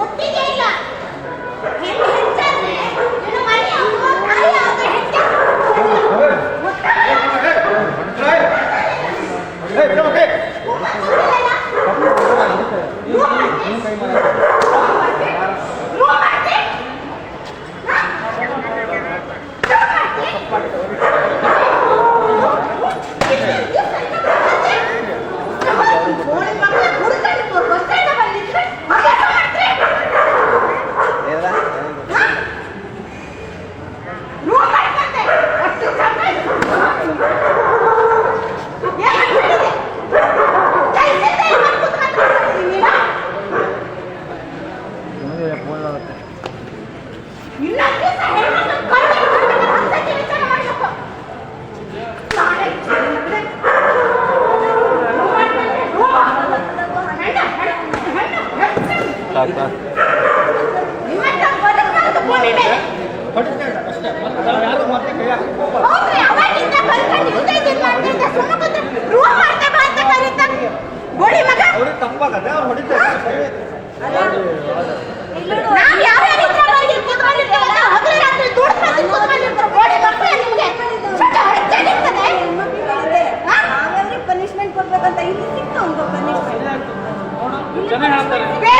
ಒಟ್ಟಿಗೆ ಇಲ್ಲ ಹೆಣ್ಣು ಹೆಚ್ಚಾದ್ರೆ ನಿನ್ನ ಮನೆ ಆಗುವ ತಾಯಿ ಆಗ ಹೆಚ್ಚಾಗ ಪನಿಶ್ಮೆಂಟ್ ಪನಿಷ್ಮೆಂಟ್ ಕೊಡ್ಬೇಕಂತ ಇಲ್ಲಿ ಸಿಕ್ತು ಅವ್ನಿಗೆ ಪನಿಷ್ಮೆಂಟ್ ಜನ ಹೇಳ್ತಾರೆ